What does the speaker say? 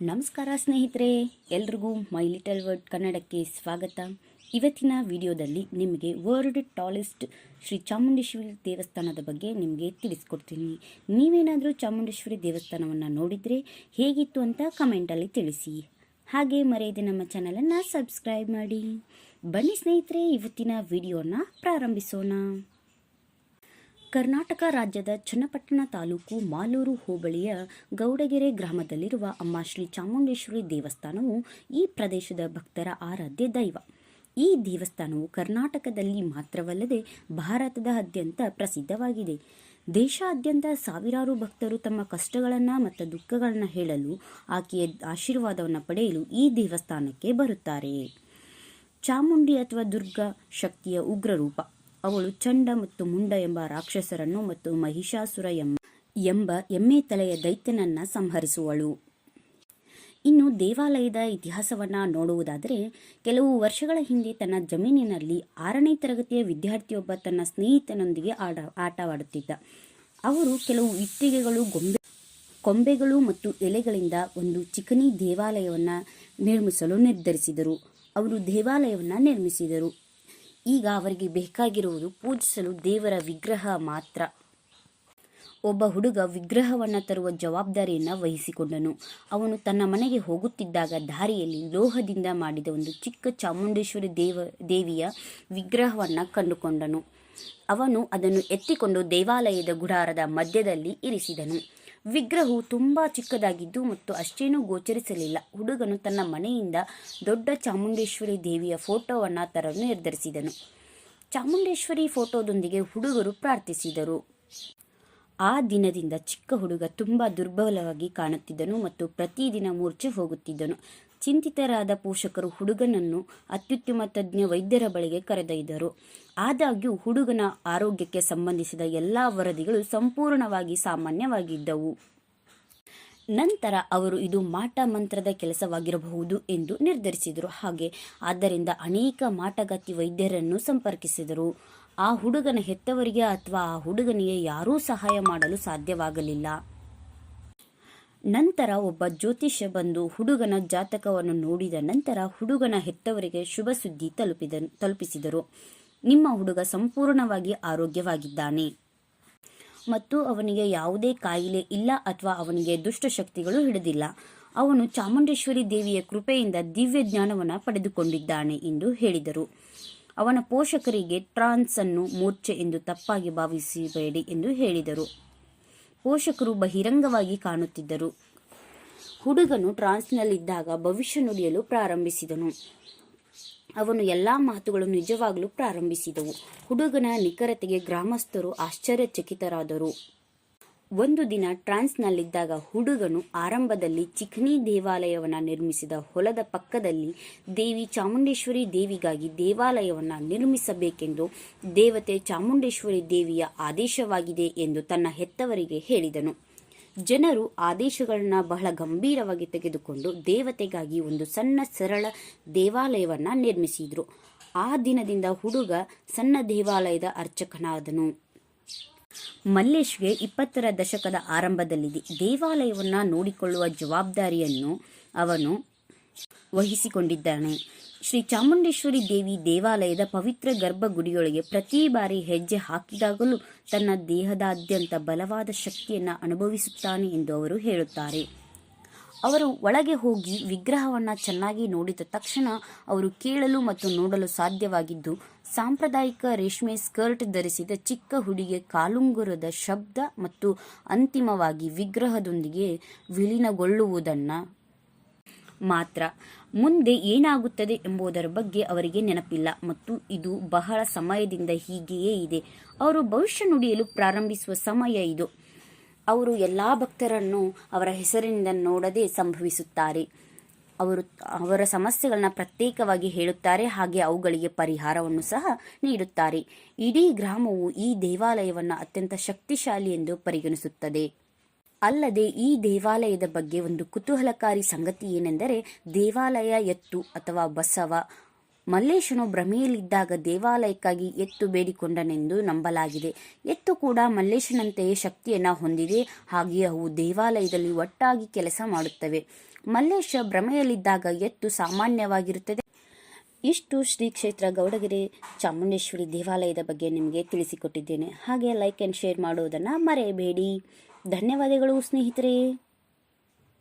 ನಮಸ್ಕಾರ ಸ್ನೇಹಿತರೆ, ಎಲ್ರಿಗೂ ಮೈ ಲಿಟಲ್ ವರ್ಡ್ ಕನ್ನಡಕ್ಕೆ ಸ್ವಾಗತ. ಇವತ್ತಿನ ವಿಡಿಯೋದಲ್ಲಿ ನಿಮಗೆ ವರ್ಲ್ಡ್ ಟಾಲೆಸ್ಟ್ ಶ್ರೀ ಚಾಮುಂಡೇಶ್ವರಿ ದೇವಸ್ಥಾನದ ಬಗ್ಗೆ ನಿಮಗೆ ತಿಳಿಸ್ಕೊಡ್ತೀನಿ. ನೀವೇನಾದರೂ ಚಾಮುಂಡೇಶ್ವರಿ ದೇವಸ್ಥಾನವನ್ನು ನೋಡಿದರೆ ಹೇಗಿತ್ತು ಅಂತ ಕಮೆಂಟಲ್ಲಿ ತಿಳಿಸಿ. ಹಾಗೆ ಮರೆಯದೆ ನಮ್ಮ ಚಾನಲನ್ನು ಸಬ್ಸ್ಕ್ರೈಬ್ ಮಾಡಿ. ಬನ್ನಿ ಸ್ನೇಹಿತರೆ, ಇವತ್ತಿನ ವಿಡಿಯೋನ ಪ್ರಾರಂಭಿಸೋಣ. ಕರ್ನಾಟಕ ರಾಜ್ಯದ ಚನ್ನಪಟ್ಟಣ ತಾಲೂಕು ಮಾಲೂರು ಹೋಬಳಿಯ ಗೌಡಗೆರೆ ಗ್ರಾಮದಲ್ಲಿರುವ ಅಮ್ಮ ಶ್ರೀ ಚಾಮುಂಡೇಶ್ವರಿ ದೇವಸ್ಥಾನವು ಈ ಪ್ರದೇಶದ ಭಕ್ತರ ಆರಾಧ್ಯ ದೈವ. ಈ ದೇವಸ್ಥಾನವು ಕರ್ನಾಟಕದಲ್ಲಿ ಮಾತ್ರವಲ್ಲದೆ ಭಾರತದಾದ್ಯಂತ ಪ್ರಸಿದ್ಧವಾಗಿದೆ. ದೇಶಾದ್ಯಂತ ಸಾವಿರಾರು ಭಕ್ತರು ತಮ್ಮ ಕಷ್ಟಗಳನ್ನು ಮತ್ತು ದುಃಖಗಳನ್ನು ಹೇಳಲು ಆಕೆಯ ಆಶೀರ್ವಾದವನ್ನು ಪಡೆಯಲು ಈ ದೇವಸ್ಥಾನಕ್ಕೆ ಬರುತ್ತಾರೆ. ಚಾಮುಂಡಿ ಅಥವಾ ದುರ್ಗಾ ಶಕ್ತಿಯ ಉಗ್ರ ರೂಪ ಅವಳು ಚಂಡ ಮತ್ತು ಮುಂಡ ಎಂಬ ರಾಕ್ಷಸರನ್ನು ಮತ್ತು ಮಹಿಷಾಸುರ ಎಂಬ ಎಮ್ಮೆ ತಲೆಯ ದೈತ್ಯನನ್ನ ಸಂಹರಿಸುವಳು. ಇನ್ನು ದೇವಾಲಯದ ಇತಿಹಾಸವನ್ನ ನೋಡುವುದಾದರೆ, ಕೆಲವು ವರ್ಷಗಳ ಹಿಂದೆ ತನ್ನ ಜಮೀನಿನಲ್ಲಿ ಆರನೇ ತರಗತಿಯ ವಿದ್ಯಾರ್ಥಿಯೊಬ್ಬ ತನ್ನ ಸ್ನೇಹಿತನೊಂದಿಗೆ ಆಡ, ಆಟವಾಡುತ್ತಿದ್ದ. ಅವರು ಕೆಲವು ಇಟ್ಟಿಗೆಗಳು, ಗೊಂಬೆ, ಕೊಂಬೆಗಳು ಮತ್ತು ಎಲೆಗಳಿಂದ ಒಂದು ಚಿಕನಿ ದೇವಾಲಯವನ್ನು ನಿರ್ಮಿಸಲು ನಿರ್ಧರಿಸಿದರು. ಅವರು ದೇವಾಲಯವನ್ನು ನಿರ್ಮಿಸಿದರು. ಈಗ ಅವರಿಗೆ ಬೇಕಾಗಿರುವುದು ಪೂಜಿಸಲು ದೇವರ ವಿಗ್ರಹ ಮಾತ್ರ. ಒಬ್ಬ ಹುಡುಗ ವಿಗ್ರಹವನ್ನು ತರುವ ಜವಾಬ್ದಾರಿಯನ್ನು ವಹಿಸಿಕೊಂಡನು. ಅವನು ತನ್ನ ಮನೆಗೆ ಹೋಗುತ್ತಿದ್ದಾಗ ದಾರಿಯಲ್ಲಿ ಲೋಹದಿಂದ ಮಾಡಿದ ಒಂದು ಚಿಕ್ಕ ಚಾಮುಂಡೇಶ್ವರಿ ದೇವ, ದೇವಿಯ ವಿಗ್ರಹವನ್ನು ಕಂಡುಕೊಂಡನು. ಅವನು ಅದನ್ನು ಎತ್ತಿಕೊಂಡು ದೇವಾಲಯದ ಗುಡಾರದ ಮಧ್ಯದಲ್ಲಿ ಇರಿಸಿದನು. ವಿಗ್ರಹವು ತುಂಬ ಚಿಕ್ಕದಾಗಿದ್ದು ಮತ್ತು ಅಷ್ಟೇನೂ ಗೋಚರಿಸಲಿಲ್ಲ. ಹುಡುಗನು ತನ್ನ ಮನೆಯಿಂದ ದೊಡ್ಡ ಚಾಮುಂಡೇಶ್ವರಿ ದೇವಿಯ ಫೋಟೋವನ್ನು ತರಲು ನಿರ್ಧರಿಸಿದನು. ಚಾಮುಂಡೇಶ್ವರಿ ಫೋಟೋದೊಂದಿಗೆ ಹುಡುಗರು ಪ್ರಾರ್ಥಿಸಿದರು. ಆ ದಿನದಿಂದ ಚಿಕ್ಕ ಹುಡುಗ ತುಂಬ ದುರ್ಬಲವಾಗಿ ಕಾಣುತ್ತಿದ್ದನು ಮತ್ತು ಪ್ರತಿದಿನ ಮೂರ್ಛೆ ಹೋಗುತ್ತಿದ್ದನು. ಚಿಂತಿತರಾದ ಪೋಷಕರು ಹುಡುಗನನ್ನು ಅತ್ಯುತ್ತಮ ತಜ್ಞ ವೈದ್ಯರ ಬಳಿಗೆ ಕರೆದೊಯ್ದರು. ಆದಾಗ್ಯೂ ಹುಡುಗನ ಆರೋಗ್ಯಕ್ಕೆ ಸಂಬಂಧಿಸಿದ ಎಲ್ಲ ವರದಿಗಳು ಸಂಪೂರ್ಣವಾಗಿ ಸಾಮಾನ್ಯವಾಗಿದ್ದವು. ನಂತರ ಅವರು ಇದು ಮಾಟ ಮಂತ್ರದ ಕೆಲಸವಾಗಿರಬಹುದು ಎಂದು ನಿರ್ಧರಿಸಿದರು. ಹಾಗೆ ಆದ್ದರಿಂದ ಅನೇಕ ಮಾಟಗಾತಿ ವೈದ್ಯರನ್ನು ಸಂಪರ್ಕಿಸಿದರು. ಆ ಹುಡುಗನ ಹೆತ್ತವರಿಗೆ ಅಥವಾ ಆ ಹುಡುಗನಿಗೆ ಯಾರೂ ಸಹಾಯ ಮಾಡಲು ಸಾಧ್ಯವಾಗಲಿಲ್ಲ. ನಂತರ ಒಬ್ಬ ಜ್ಯೋತಿಷ್ಯ ಬಂದು ಹುಡುಗನ ಜಾತಕವನ್ನು ನೋಡಿದ ನಂತರ ಹುಡುಗನ ಹೆತ್ತವರಿಗೆ ಶುಭ ಸುದ್ದಿ ತಲುಪಿದ, ತಲುಪಿಸಿದರು. ನಿಮ್ಮ ಹುಡುಗ ಸಂಪೂರ್ಣವಾಗಿ ಆರೋಗ್ಯವಾಗಿದ್ದಾನೆ. ಮತ್ತು ಅವನಿಗೆ ಯಾವುದೇ ಕಾಯಿಲೆ ಇಲ್ಲ ಅಥವಾ ಅವನಿಗೆ ದುಷ್ಟಶಕ್ತಿಗಳು ಹಿಡಿದಿಲ್ಲ. ಅವನು ಚಾಮುಂಡೇಶ್ವರಿ ದೇವಿಯ ಕೃಪೆಯಿಂದ ದಿವ್ಯ ಜ್ಞಾನವನ್ನು ಪಡೆದುಕೊಂಡಿದ್ದಾನೆ ಎಂದು ಹೇಳಿದರು. ಅವನ ಪೋಷಕರಿಗೆ ಟ್ರಾನ್ಸ್ ಅನ್ನು ಮೂರ್ಛೆ ಎಂದು ತಪ್ಪಾಗಿ ಭಾವಿಸಬೇಡಿ ಎಂದು ಹೇಳಿದರು. ಪೋಷಕರು ಬಹಿರಂಗವಾಗಿ ಕಾಣುತ್ತಿದ್ದರು. ಹುಡುಗನು ಟ್ರಾನ್ಸ್ನಲ್ಲಿದ್ದಾಗ ಭವಿಷ್ಯ ನುಡಿಯಲು ಪ್ರಾರಂಭಿಸಿದನು. ಅವನು ಎಲ್ಲ ಮಾತುಗಳು ನಿಜವಾಗಲು ಪ್ರಾರಂಭಿಸಿದವು. ಹುಡುಗನ ನಿಖರತೆಗೆ ಗ್ರಾಮಸ್ಥರು ಆಶ್ಚರ್ಯಚಕಿತರಾದರು. ಒಂದು ದಿನ ಟ್ರಾನ್ಸ್ನಲ್ಲಿದ್ದಾಗ ಹುಡುಗನು ಆರಂಭದಲ್ಲಿ ಚಿಕ್ನಿ ದೇವಾಲಯವನ್ನು ನಿರ್ಮಿಸಿದ ಹೊಲದ ಪಕ್ಕದಲ್ಲಿ ದೇವಿ ಚಾಮುಂಡೇಶ್ವರಿ ದೇವಿಗಾಗಿ ದೇವಾಲಯವನ್ನು ನಿರ್ಮಿಸಬೇಕೆಂದು ದೇವತೆ ಚಾಮುಂಡೇಶ್ವರಿ ದೇವಿಯ ಆದೇಶವಾಗಿದೆ ಎಂದು ತನ್ನ ಹೆತ್ತವರಿಗೆ ಹೇಳಿದನು. ಜನರು ಆದೇಶಗಳನ್ನು ಬಹಳ ಗಂಭೀರವಾಗಿ ತೆಗೆದುಕೊಂಡು ದೇವತೆಗಾಗಿ ಒಂದು ಸಣ್ಣ ಸರಳ ದೇವಾಲಯವನ್ನು ನಿರ್ಮಿಸಿದರು. ಆ ದಿನದಿಂದ ಹುಡುಗ ಸಣ್ಣ ದೇವಾಲಯದ ಅರ್ಚಕನಾದನು. ಮಲ್ಲೇಶ್ಗೆ ಇಪ್ಪತ್ತರ ದಶಕದ ಆರಂಭದಲ್ಲಿದೆ. ದೇವಾಲಯವನ್ನು ನೋಡಿಕೊಳ್ಳುವ ಜವಾಬ್ದಾರಿಯನ್ನು ಅವನು ವಹಿಸಿಕೊಂಡಿದ್ದಾನೆ. ಶ್ರೀ ಚಾಮುಂಡೇಶ್ವರಿ ದೇವಿ ದೇವಾಲಯದ ಪವಿತ್ರ ಗರ್ಭಗುಡಿಯೊಳಗೆ ಪ್ರತಿ ಬಾರಿ ಹೆಜ್ಜೆ ಹಾಕಿದಾಗಲೂ ತನ್ನ ದೇಹದಾದ್ಯಂತ ಬಲವಾದ ಶಕ್ತಿಯನ್ನು ಅನುಭವಿಸುತ್ತಾನೆ ಎಂದು ಅವರು ಹೇಳುತ್ತಾರೆ. ಅವರು ಒಳಗೆ ಹೋಗಿ ವಿಗ್ರಹವನ್ನು ಚೆನ್ನಾಗಿ ನೋಡಿದ ತಕ್ಷಣ ಅವರು ಕೇಳಲು ಮತ್ತು ನೋಡಲು ಸಾಧ್ಯವಾಗಿದ್ದು, ಸಾಂಪ್ರದಾಯಿಕ ರೇಷ್ಮೆ ಸ್ಕರ್ಟ್ ಧರಿಸಿದ ಚಿಕ್ಕ ಹುಡುಗಿಯ ಕಾಲುಂಗುರದ ಶಬ್ದ ಮತ್ತು ಅಂತಿಮವಾಗಿ ವಿಗ್ರಹದೊಂದಿಗೆ ವಿಲೀನಗೊಳ್ಳುವುದನ್ನು ಮಾತ್ರ. ಮುಂದೆ ಏನಾಗುತ್ತದೆ ಎಂಬುದರ ಬಗ್ಗೆ ಅವರಿಗೆ ನೆನಪಿಲ್ಲ ಮತ್ತು ಇದು ಬಹಳ ಸಮಯದಿಂದ ಹೀಗೆಯೇ ಇದೆ. ಅವರು ಭವಿಷ್ಯ ನುಡಿಯಲು ಪ್ರಾರಂಭಿಸುವ ಸಮಯ ಇದು. ಅವರು ಎಲ್ಲ ಭಕ್ತರನ್ನು ಅವರ ಹೆಸರಿನಿಂದ ನೋಡದೆ ಸಂಭವಿಸುತ್ತಾರೆ. ಅವರು ಅವರ ಸಮಸ್ಯೆಗಳನ್ನ ಪ್ರತ್ಯೇಕವಾಗಿ ಹೇಳುತ್ತಾರೆ, ಹಾಗೆ ಅವುಗಳಿಗೆ ಪರಿಹಾರವನ್ನು ಸಹ ನೀಡುತ್ತಾರೆ. ಇಡೀ ಗ್ರಾಮವು ಈ ದೇವಾಲಯವನ್ನು ಅತ್ಯಂತ ಶಕ್ತಿಶಾಲಿ ಎಂದು ಪರಿಗಣಿಸುತ್ತದೆ. ಅಲ್ಲದೆ ಈ ದೇವಾಲಯದ ಬಗ್ಗೆ ಒಂದು ಕುತೂಹಲಕಾರಿ ಸಂಗತಿ ಏನೆಂದರೆ, ದೇವಾಲಯ ಎತ್ತು ಅಥವಾ ಬಸವ ಮಲ್ಲೇಶನು ಭ್ರಮೆಯಲ್ಲಿದ್ದಾಗ ದೇವಾಲಯಕ್ಕಾಗಿ ಎತ್ತು ಬೇಡಿಕೊಂಡನೆಂದು ನಂಬಲಾಗಿದೆ. ಎತ್ತು ಕೂಡ ಮಲ್ಲೇಶನಂತೆಯೇ ಶಕ್ತಿಯನ್ನು ಹೊಂದಿದೆ. ಹಾಗೆಯೇ ಅವು ದೇವಾಲಯದಲ್ಲಿ ಒಟ್ಟಾಗಿ ಕೆಲಸ ಮಾಡುತ್ತವೆ. ಮಲ್ಲೇಶ ಭ್ರಮೆಯಲ್ಲಿದ್ದಾಗ ಎತ್ತು ಸಾಮಾನ್ಯವಾಗಿರುತ್ತದೆ. ಇಷ್ಟು ಶ್ರೀ ಕ್ಷೇತ್ರ ಗೌಡಗೆರೆ ಚಾಮುಂಡೇಶ್ವರಿ ದೇವಾಲಯದ ಬಗ್ಗೆ ನಿಮಗೆ ತಿಳಿಸಿಕೊಟ್ಟಿದ್ದೇನೆ. ಹಾಗೆ ಲೈಕ್ ಆ್ಯಂಡ್ ಶೇರ್ ಮಾಡುವುದನ್ನು ಮರೆಯಬೇಡಿ. ಧನ್ಯವಾದಗಳು ಸ್ನೇಹಿತರೆ.